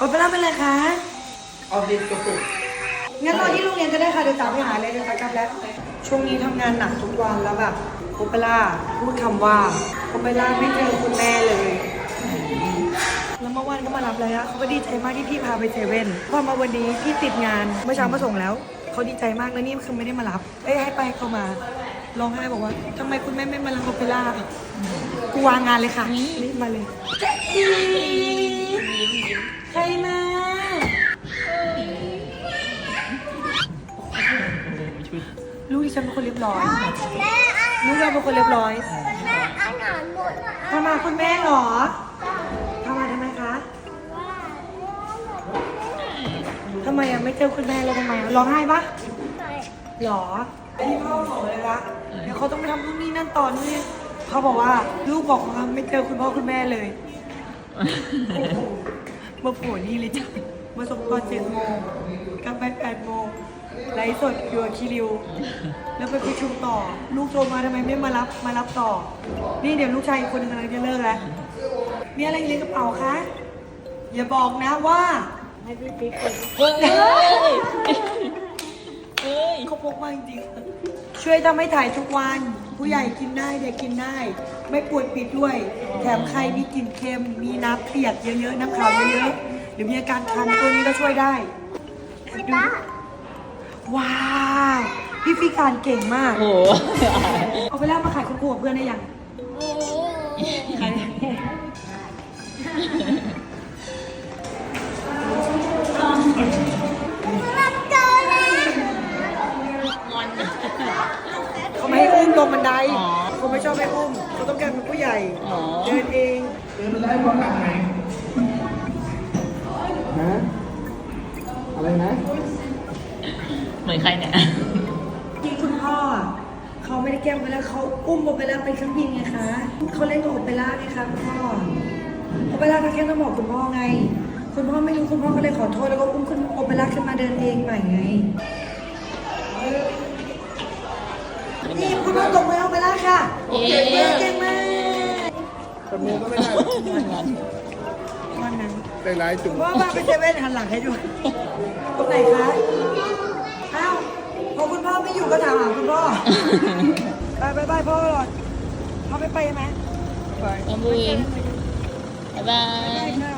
โอเปร่าเป็นไรคะออฟฟิศกระปุกงั้นรอที่โรงเรียนก็ได้ค่ะเดี๋ยวตามไปหาเลยเดี๋ยวตามกลับแล้ว ช่วงนี้ทำงานหนักทุกวันแล้วแบบโอเปร่าพูดคำว่าโอเปร่าไม่เจอคุณแม่เลย แล้วเมื่อวานก็มารับเลยอะเขาก็ดีใจมากที่พี่พาไปเซเว่นพอมาวันนี้พี่ติดงานเมื่อเช้ามาส่งแล้ว เขาดีใจมากแล้วนี่คือไม่ได้มารับเอ้ยให้ไปเขามา ร้องไห้บอกว่าทำไมคุณแม่ไม่มารับโอเปร่ากูวางงานเลยค่ะรีบมาเลยใครมาลูกดิฉันเป็นคนเรียบร้อยแม่อาลูกเราเป็นคนเรียบร้อยแม่อาหารหมดอะทำมาคุณแม่เหรอทำมาทำไมคะทำไมอะไม่เจอคุณแม่เลยทำไมอะร้องไห้ปะหรอพี่พ่อบอกเลยว่า เดี๋ยวเขาต้องไปทำนู่นนี่นั่นต่อนู่นนี่เขาบอกว่าลูกบอกว่าไม่เจอคุณพ่อคุณแม่เลยมาโผล่นี่เลยจ้ะมาส่งตอนเจ็ดโมงกลับไปแปดโมงไลฟ์สดอยู่กับคิริว แล้วไปประชุมต่อ ลูกโทรมาทำไมไม่มารับมารับต่อ นี่เดี๋ยวลูกชายอีกคนนึงกำลังจะเลิกแล้วมีอะไรอยู่ในกระเป๋าคะอย่าบอกนะว่าให้พี่ปิ๊กเปิด พกมาจริงๆ ช่วยทำให้ถ่ายทุกวัน ผู้ใหญ่กินได้เด็กกินได้ ไม่ปวดปิดด้วย แถมใครมีกลิ่นเค็ม มีน้ำเปียกเยอะๆ น้ำขาวเยอะๆ หรือมีอาการคันตัวนี้ก็ช่วยได้ไม่ได้ว้าวพี่ฟิการเก่งมาก โอ้โหเอาไปแล้วมาขายคุณครูกับเพื่อนได้ยังขาย ดอ๋อเขาไม่ชอบให้อุ้มเขาต้องการเป็นผู้ใหญ่อ๋อเดินเองฮะอะไรนะเหมือนใครเนี่ยที่คุณพ่ออะเขาไม่ได้แกล้งไปแล้วเขาอุ้มโอเปร่าไปเครื่องบินไงคะเขาเล่นกับโอเปร่าไงคะคุณพ่อโอเปร่าก็แค่ต้องบอกคุณพ่อไง คุณพ่อไม่รู้คุณพ่อก็เลยขอโทษแล้วก็อุ้มขึ้นโอเปร่าขึ้นมาเดินเองใหม่ไงนี่คุณพ่อต กมือโอเปร่าค่ะเย้เก่งมากคนมือก็ไม่ได้วันนั้นได้ร้ายจุ่มว่ามาไปเซเว่นหันหลังให้ดูตรงไหนคะอ้าวพอคุณพ่อไม่อยู่ก็ถามหาคุณพ่อไปไปไปพ่อก่อนพ่อไม่ไปใช่ไหมไปน้องบูนบ๊ายบาไปยค่ะ